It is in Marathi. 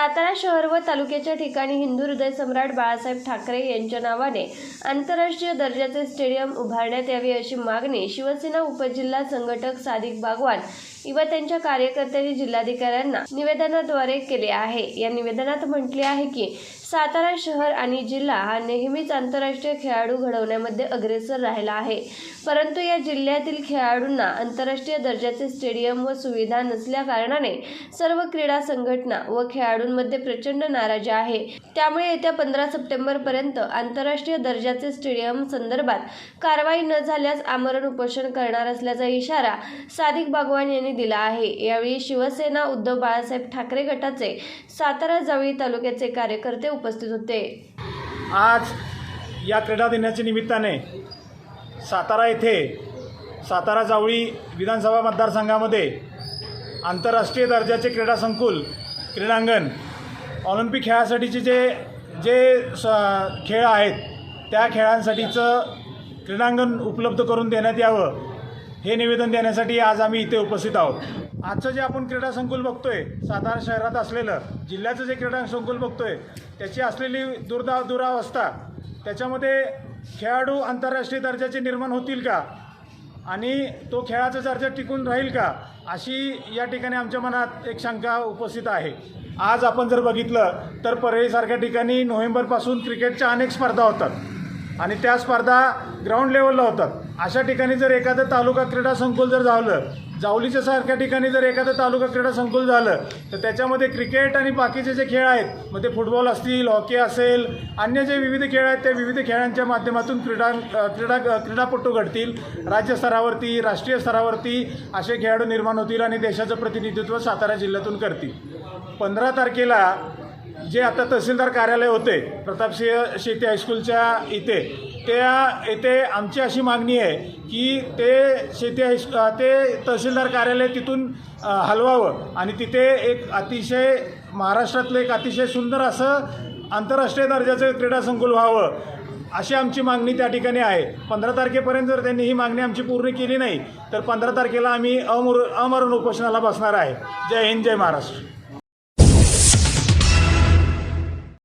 सातारा शहर व तालुक्याच्या ठिकाणी हिंदू हृदय सम्राट बाळासाहेब ठाकरे यांच्या नावाने आंतरराष्ट्रीय दर्जाचे स्टेडियम उभारण्यात यावे अशी मागणी शिवसेना उपजिल्हा संघटक सादिक बागवान व त्यांच्या कार्यकर्त्यांनी जिल्हाधिकाऱ्यांना निवेदनाद्वारे केले आहे. या निवेदनात म्हटले आहे की सातारा शहर आणि जिल्हा हा नेहमीच आंतरराष्ट्रीय खेळाडू घडवण्यामध्ये अग्रेसर राहिला आहे. परंतु या जिल्ह्यातील खेळाडूंना आंतरराष्ट्रीय दर्जाचे स्टेडियम व सुविधा नसल्या कारणाने सर्व क्रीडा संघटना व खेळाडूंमध्ये प्रचंड नाराजी आहे. त्यामुळे येत्या पंधरा सप्टेंबर पर्यंत आंतरराष्ट्रीय दर्जाचे स्टेडियम संदर्भात कारवाई न झाल्यास आमरण उपोषण करणार असल्याचा इशारा सादिक बागवान यांनी दिला आहे. यावेळी शिवसेना उद्धव बाळासाहेब ठाकरे गटाचे सातारा जावळी तालुक्याचे कार्यकर्ते उपस्थित होते. आज या क्रीडा दिनाच्या निमित्ताने सातारा येथे सातारा जावळी विधानसभा मतदारसंघामध्ये आंतरराष्ट्रीय दर्जाचे क्रीडा संकुल क्रीडांगण ऑलिम्पिक खेळासाठीचे जे जे स खेळ आहेत त्या खेळांसाठीचं क्रीडांगण उपलब्ध करून देण्यात यावं. हे निवेदन देण्यासाठी आज आम्ही इथे उपस्थित आहोत. आजचं जे आपण क्रीडा संकुल बघतोय सातारा शहरात असलेलं जिल्ह्याचं जे क्रीडा संकुल बघतोय त्याची असलेली दुर्दा दुरावस्था त्याच्यामध्ये खेळाडू आंतरराष्ट्रीय दर्जाचे निर्माण होतील का? आणि तो खेळाचा दर्जा टिकून राहील का? अशी या ठिकाणी आमच्या मनात एक शंका उपस्थित आहे. आज आपण जर बघितलं तर परळीसारख्या ठिकाणी नोव्हेंबरपासून क्रिकेटच्या अनेक स्पर्धा होतात. आणि त्या स्पर्धा ग्राउंड लेवलला होतात. अशा ठिकाणी जर एखादं तालुका क्रीडा संकुल जर झालं जावलीच्या सारख्या ठिकाणी जर एखादं तालुका क्रीडा संकुल झालं तर त्याच्यामध्ये क्रिकेट आणि बाकीचे जे खेळ आहेत मग ते फुटबॉल असतील हॉकी असेल अन्य जे विविध खेळ आहेत त्या विविध खेळांच्या माध्यमातून क्रीडा क्रीडा क्रीडापटू घडतील. राज्यस्तरावरती राष्ट्रीय स्तरावरती असे खेळाडू निर्माण होतील आणि देशाचं प्रतिनिधित्व सातारा जिल्ह्यातून करतील. पंधरा तारखेला जे आता तहसीलदार कार्यालय होते प्रतापसिंह शेती हायस्कूलच्या इथे त्या येथे आमची अशी मागणी आहे की ते शेती हायस ते तहसीलदार कार्यालय तिथून हलवावं आणि तिथे एक अतिशय महाराष्ट्रातलं एक अतिशय सुंदर असं आंतरराष्ट्रीय दर्जाचं क्रीडा संकुल व्हावं अशी आमची मागणी त्या ठिकाणी आहे. पंधरा तारखेपर्यंत जर त्यांनी ही मागणी आमची पूर्ण केली नाही तर पंधरा तारखेला आम्ही अमर अमरण उपोषणाला बसणार आहे. जय हिंद जय महाराष्ट्र.